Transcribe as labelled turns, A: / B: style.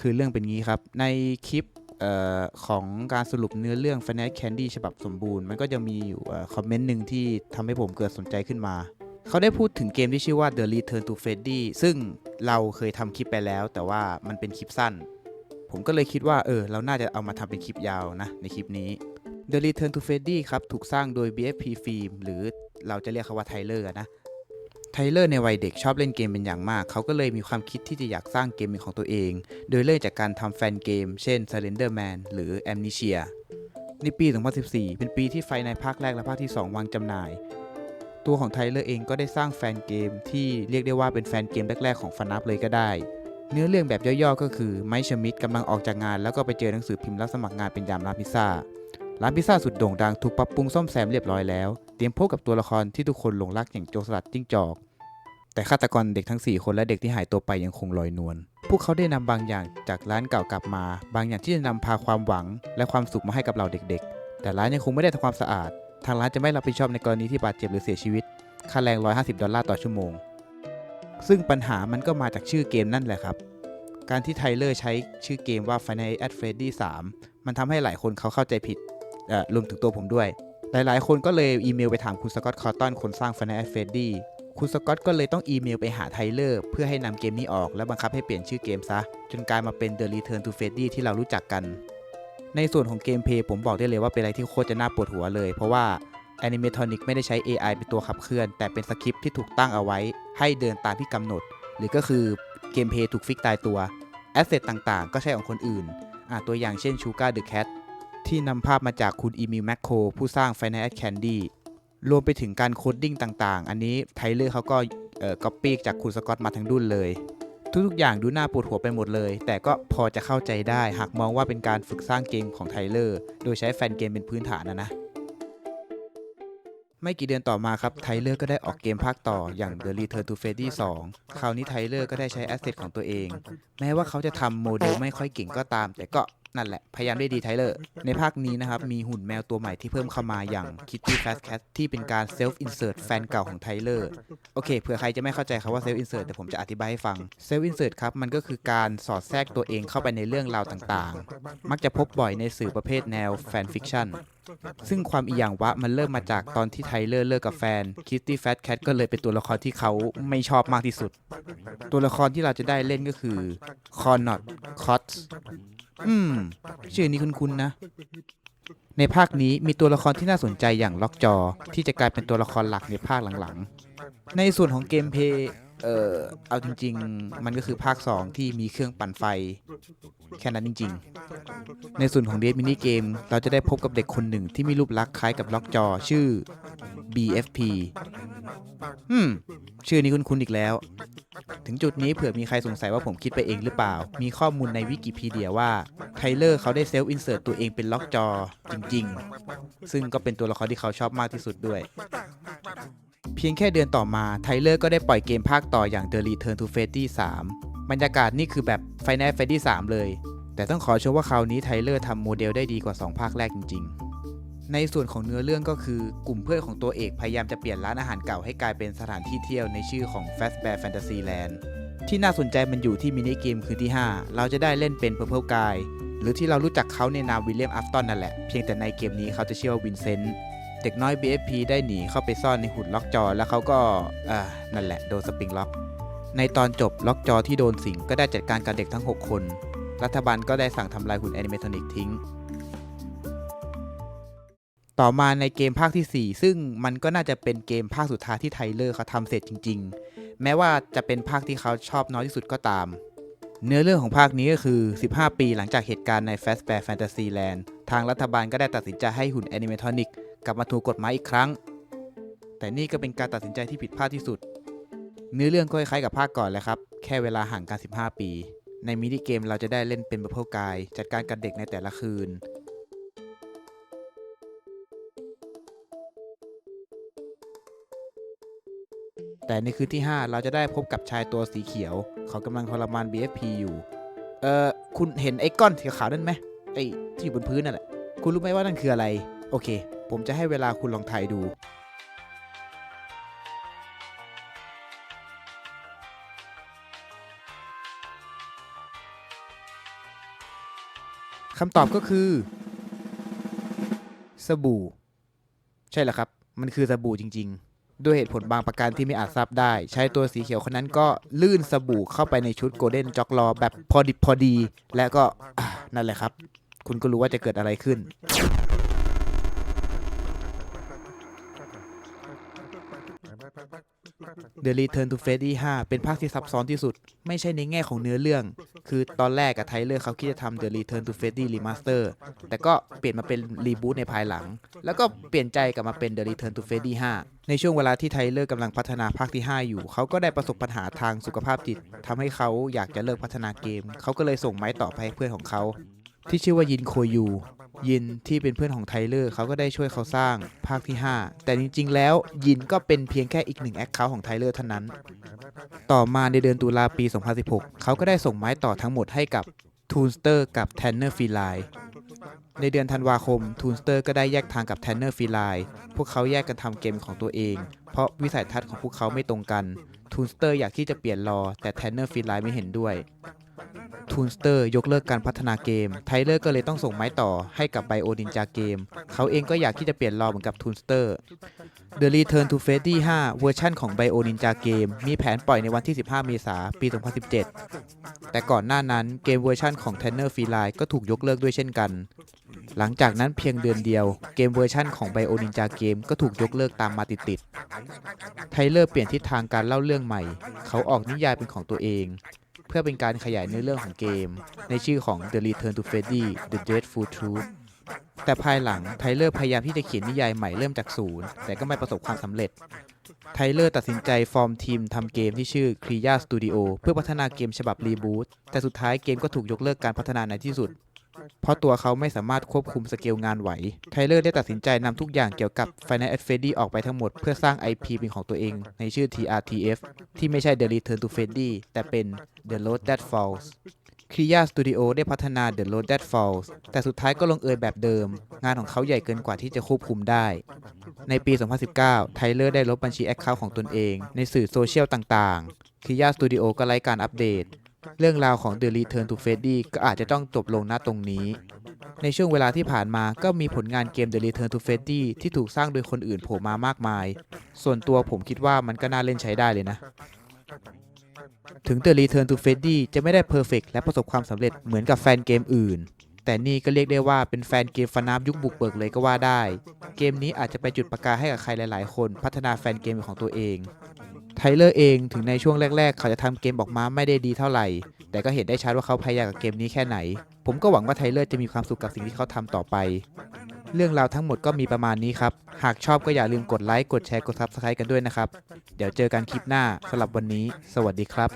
A: คือเรื่องเป็นงี้ครับ ในคลิปออของการสรุปเนื้อเรื่อง f i n a l Candy ฉบับสมบูรณ์ มันก็จะมีอยู่คอมเมนต์หนึ่งที่ทำให้ผมเกิดสนใจขึ้นมา เขาได้พูดถึงเกมที่ชื่อว่า The Return to Freddy ซึ่งเราเคยทำคลิปไปแล้ว แต่ว่ามันเป็นคลิปสั้น ผมก็เลยคิดว่าเออเราน่าจะเอามาทำเป็นคลิปยาวนะในคลิปนี้ The Return to Freddy ครับ ถูกสร้างโดย BFP Film หรือเราจะเรียกเขาว่าไทเลอร์นะ ไทเลอร์ในวัยเด็กชอบเล่นเกมเป็นอย่างมาก เขาก็เลยมีความคิดที่จะอยากสร้างเกมเป็นของตัวเอง โดยเริ่มจากการทำแฟนเกม เช่น Slender Man หรือ Amnesia ในปี 2014 เป็นปีที่ไฟในภาคแรกและภาคที่ 2 วางจำหน่าย ตัวของไทเลอร์เองก็ได้สร้างแฟนเกมที่เรียกได้ว่าเป็นแฟนเกมแรกๆของฟนับเลยก็ได้ เนื้อเรื่องแบบย่อๆก็คือไมค์ชมิดกำลังออกจากงานแล้วก็ไปเจอหนังสือพิมพ์รับสมัครงานเป็นยามร้าพิซซ่า ร้านพิซซ่าสุดโด่งดังถูกปรับปรุงซ่อมแซมเรียบร้อยแล้ว เตรียมพบกับตัวละครที่ทุกคนหลงรักอย่างโจรสลัดจิ้งจอก แต่ฆาตกรเด็กทั้ง 4 คนและเด็กที่หายตัวไปยังคงลอยนวล พวกเขาได้นำบางอย่างจากร้านเก่ากลับมา บางอย่างที่จะนำพาความหวัง และความสุขมาให้กับเราเด็กๆ แต่ร้านยังคงไม่ได้ทำความสะอาด ทางร้านจะไม่รับผิดชอบในกรณีที่บาดเจ็บหรือเสียชีวิต ค่าแรง 150 ดอลลาร์ต่อชั่วโมง ซึ่งปัญหามันก็มาจากชื่อเกมนั่นแหละครับการที่ไทเลอร์ใช้ชื่อเกมว่า Final at Freddy 3 มันทำให้หลายคนเขาเข้าใจผิด รวมถึงตัวผมด้วย หลายๆ คนก็เลยอีเมลไปถามคุณสกอตคอร์ตันคนสร้าง Final at Freddy คุณสกอตก็เลยต้องอีเมลไปหาไทเลอร์เพื่อให้นำเกมนี้ออกและบังคับให้เปลี่ยนชื่อเกมซะ จนกลายมาเป็น The Return to Freddy ที่เรารู้จักกัน ในส่วนของเกมเพลย์ผมบอกได้เลยว่าเป็นอะไรที่โคตรจะน่าปวดหัวเลย เพราะว่า Animatronic ไม่ได้ใช้ AI เป็นตัวขับเคลื่อน แต่เป็นสคริปที่ถูกตั้งเอาไว้ ให้เดินตามที่กำหนด หรือก็คือเกมเพลย์ถูกฟิกตายตัวแอสเซทต่างๆ ก็ใช้ของคนอื่นตัวอย่างเช่น Sugar the Cat ที่นำภาพมาจากคุณอีมิลแมคโคผู้สร้าง Final At Candy รวมไปถึงการโคดดิ้งต่างๆ อันนี้ไทเลอร์เขาก็เอ่อก๊อปปี้จากคุณสกอตมาทั้งดุนเลย ทุกๆอย่างดูน่าปวดหัวไปหมดเลย แต่ก็พอจะเข้าใจได้หากมองว่าเป็นการฝึกสร้างเกมของไทเลอร์โดยใช้แฟนเกมเป็นพื้นฐานนะนะไม่กี่เดือนต่อมาครับไทเลอร์ก็ได้ออกเกมภาคต่ออย่าง The Return to Freddy 2 คราวนี้ไทเลอร์ก็ได้ใช้แอสเซทของตัวเอง แม้ว่าเขาจะทำโมเดลไม่ค่อยเก่งก็ตาม แต่ก็ นั่นแหละ พยายามได้ดีไทเลอร์ ในภาคนี้นะครับ มีหุ่นแมวตัวใหม่ที่เพิ่มเข้ามาอย่าง Kitty Fast Cat ที่เป็นการ Self Insert แฟนเก่าของไทเลอร์ โอเค เผื่อใครจะไม่เข้าใจคำว่า Self Insert แต่ผมจะอธิบายให้ฟัง Self Insert ครับ มันก็คือการสอดแทรกตัวเองเข้าไปในเรื่องราวต่างๆ มักจะพบบ่อยในสื่อประเภทแนวแฟนฟิคชั่นซึ่งความอีหยังวะมันเริ่มมาจากตอนที่ไทเลอร์เลิกกับแฟน Kitty Fat Cat ก็เลยเป็นตัวละครที่เขาไม่ชอบมากที่สุด ตัวละครที่เราจะได้เล่นก็คือ Connor Cots อื อืม ชื่อนี้คุ้นๆนะ ในภาคนี้มีตัวละครที่น่าสนใจอย่างล็อกจอ ที่จะกลายเป็นตัวละครหลักในภาคหลังๆ ในส่วนของเกมเพลย์เอ่อเอาจริง ๆ มันก็คือภาค 2 ที่มีเครื่องปั่นไฟ แค่นั้นจริง ๆ ในส่วนของเดทมินิเกม เราจะได้พบกับเด็กคนหนึ่งที่มีรูปลักษณ์คล้ายกับล็อกจอชื่อ BFP อืม ชื่อนี้คุ้นๆอีกแล้ว ถึงจุดนี้เผื่อมีใครสงสัยว่าผมคิดไปเองหรือเปล่า มีข้อมูลในวิกิพีเดียว่าไทเลอร์เขาได้เซลฟ์อินเสิร์ตตัวเองเป็นล็อกจอจริงๆ ซึ่งก็เป็นตัวละครที่เขาชอบมากที่สุดด้วยเพียงแค่เดือนต่อมาไทเลอร์ก็ได้ปล่อยเกมภาคต่ออย่าง The Return to Freddy 3 บรรยากาศนี่คือแบบ Final Freddy 3 เลย แต่ต้องขอชมว่าคราวนี้ไทเลอร์ทำโมเดลได้ดีกว่า 2 ภาคแรกจริง ๆ ในส่วนของเนื้อเรื่องก็คือกลุ่มเพื่อนของตัวเอกพยายามจะเปลี่ยนร้านอาหารเก่าให้กลายเป็นสถานที่เที่ยวในชื่อของ Fazbear Fantasyland ที่น่าสนใจมันอยู่ที่มินิเกมคือที่ 5 เราจะได้เล่นเป็น Purple Guy หรือที่เรารู้จักเขาในนามวิลเลียมอัฟตันนั่นแหละ เพียงแต่ในเกมนี้เขาจะชื่อว่าวินเซนต์เด็กน้อย BFP ได้หนีเข้าไปซ่อนในหุ่นล็อกจอ แล้วเขาก็อ่านั่นแหละโดนสปริงล็อกในตอนจบล็อกจอที่โดนสิงก็ได้จัดการกับเด็กทั้ง 6 คน รัฐบาลก็ได้สั่งทำลายหุ่นแอนิเมทอนิกทิ้ง ต่อมาในเกมภาคที่ 4 ซึ่งมันก็น่าจะเป็นเกมภาคสุดท้ายที่ไทเลอร์เขาทำเสร็จจริง ๆ แม้ว่าจะเป็นภาคที่เขาชอบน้อยที่สุดก็ตาม เนื้อเรื่องของภาคนี้ก็คือ 15 ปีหลังจากเหตุการณ์ใน Fazbear Fantasyland ทางรัฐบาลก็ได้ตัดสินใจให้หุ่นแอนิเมทอนิกกลับมาถูกกฎหมายอีกครั้ง แต่นี่ก็เป็นการตัดสินใจที่ผิดพลาดที่สุด เนื้อเรื่องก็คล้ายๆกับภาคก่อนแหละครับ แค่เวลาห่างกัน 15 ปี ในมินิเกมเราจะได้เล่นเป็นบัพเพิกายจัดการกับเด็กในแต่ละคืน แต่ในคืนที่ 5 เราจะได้พบกับชายตัวสีเขียว เขากำลังทรมาน BFP อยู่ เอ่อ คุณเห็นไอ้ก้อนสีขาวนั่นไหมไอ้ที่อยู่บนพื้นนั่นแหละ คุณรู้ไหมว่านั่นคืออะไร โอเค ผมจะให้เวลาคุณลองทายดู คำตอบก็คือ สบู่ ใช่แล้วครับ มันคือสบู่จริง ๆ ด้วยเหตุผลบางประการที่ไม่อาจทราบได้ ใช้ตัวสีเขียวคนนั้นก็ลื่นสบู่เข้าไปในชุดโกลเด้นจ็อกลอแบบพอดิบพอดี และก็อะนั่นแหละครับ คุณก็รู้ว่าจะเกิดอะไรขึ้น The Return to Freddy 5 เป็นภาคที่ซับซ้อนที่สุด ไม่ใช่ในแง่ของเนื้อเรื่อง คือตอนแรกกับไทเลอร์เขาคิดจะทำ The Return to Freddy Remaster แต่ก็เปลี่ยนมาเป็นรีบูตในภายหลัง แล้วก็เปลี่ยนใจกลับมาเป็น The Return to Freddy 5 ในช่วงเวลาที่ไทเลอร์กำลังพัฒนาภาคที่ 5 อยู่ เขาก็ได้ประสบปัญหาทางสุขภาพจิตทำให้เขาอยากจะเลิกพัฒนาเกม เขาก็เลยส่งไม้ต่อไปให้เพื่อนของเขา ที่ชื่อว่ายินโคยู ยินที่เป็นเพื่อนของไทเลอร์เขาก็ได้ช่วยเขาสร้างภาคที่ 5 แต่จริง ๆ แล้วยินก็เป็นเพียงแค่อีกหนึ่งแอคเคาท์ของไทเลอร์เท่านั้น ต่อมาในเดือนตุลาปี 2016 เขาก็ได้ส่งไม้ต่อทั้งหมดให้กับ t o o n s t e r กับ Tanner f e l i ในเดือนธันวาคม t o o n s t e r ก็ได้แยกทางกับ Tanner f e l i พวกเขาแยกกันทำเกมของตัวเอง เพราะวิสัยทัศน์ของพวกเขาไม่ตรงกัน t o o n s t e r อยากที่จะเปลี่ยนรอแต่ Tanner f e l i ไม่เห็นด้วย t o o n s t e r ยกเลิกการพัฒนาเกม ไทเลอร์ก็เลยต้องส่งไม้ต่อให้กับ Bio Ninja Game เขาเองก็อยากที่จะเปลี่ยนรอเหมือนกับ t o o n s t e r The Return to Freddy 5 เวอร์ชั่นของ Bio Ninja Game มีแผนปล่อยในวันที่ 15 เมษายนปี 2017 แต่ก่อนหน้านั้นเกมเวอร์ชั่นของ Tanner f e l i ก็ถูกยกเลิกด้วยเช่นกัน หลังจากนั้นเพียงเดือนเดียว เกมเวอร์ชั่นของ Bio Ninja Game ก็ถูกยกเลิกตามมาติดๆไทเลอร์เปลี่ยนทิศทางการเล่าเรื่องใหม่ เขาออกนิยายเป็นของตัวเอง เพื่อเป็นการขยายเนื้อเรื่องของเกม ในชื่อของ The Return to Freddy The Dreadful Truth แต่ภายหลังไทเลอร์พยายามที่จะเขียนนิยายใหม่เริ่มจากศูนย์ แต่ก็ไม่ประสบความสำเร็จ ไทเลอร์ตัดสินใจฟอร์มทีมทำเกมที่ชื่อ k r i y a Studio เพื่อพัฒนาเกมฉบับรีบูตแต่สุดท้ายเกมก็ถูกยกเลิกการพัฒนาในที่สุด เพราะตัวเขาไม่สามารถควบคุมสเกลงานไหว ไทเลอร์ได้ตัดสินใจนำทุกอย่างเกี่ยวกับ Final Fantasy Freddy ออกไปทั้งหมดเพื่อสร้าง IP เป็นของตัวเองในชื่อ TRTF ที่ไม่ใช่ The Return to Freddy แต่เป็น The Road That Falls คริยาสตูดิโอได้พัฒนา The Road That Falls แต่สุดท้ายก็ลงเอยแบบเดิม งานของเขาใหญ่เกินกว่าที่จะควบคุมได้ ในปี 2019 ไทเลอร์ได้ลบบัญชีแอคเคาท์ของตนเอง ในสื่อโซเชียลต่างๆคริยาสตูดิโอก็ไร้การอัปเดต เรื่องราวของ The Return to Freddy ก็อาจจะต้องจบลงณตรงนี้ ในช่วงเวลาที่ผ่านมาก็มีผลงานเกม The Return to Freddy ที่ถูกสร้างโดยคนอื่นโผล่มามากมาย ส่วนตัวผมคิดว่ามันก็น่าเล่นใช้ได้เลยนะ ถึง The Return to Freddy จะไม่ได้เพอร์เฟกและประสบความสำเร็จเหมือนกับแฟนเกมอื่น แต่นี่ก็เรียกได้ว่าเป็นแฟนเกมฟานาบยุคบุกเบิกเลยก็ว่าได้ เกมนี้อาจจะไปจุดประกายให้กับใครหลาย ๆ คน พัฒนาแฟนเกมของตัวเอง ไทเลอร์เองถึงในช่วงแรก ๆ เขาจะทำเกมออกมาไม่ได้ดีเท่าไหร่ แต่ก็เห็นได้ชัดว่าเขาพยายามกับเกมนี้แค่ไหน ผมก็หวังว่าไทเลอร์จะมีความสุขกับสิ่งที่เขาทำต่อไป เรื่องราวทั้งหมดก็มีประมาณนี้ครับ หากชอบก็อย่าลืมกดไลค์ กดแชร์ กด Subscribe กันด้วยนะครับ เดี๋ยวเจอกันคลิปหน้าสำหรับวันนี้ สวัสดีครับ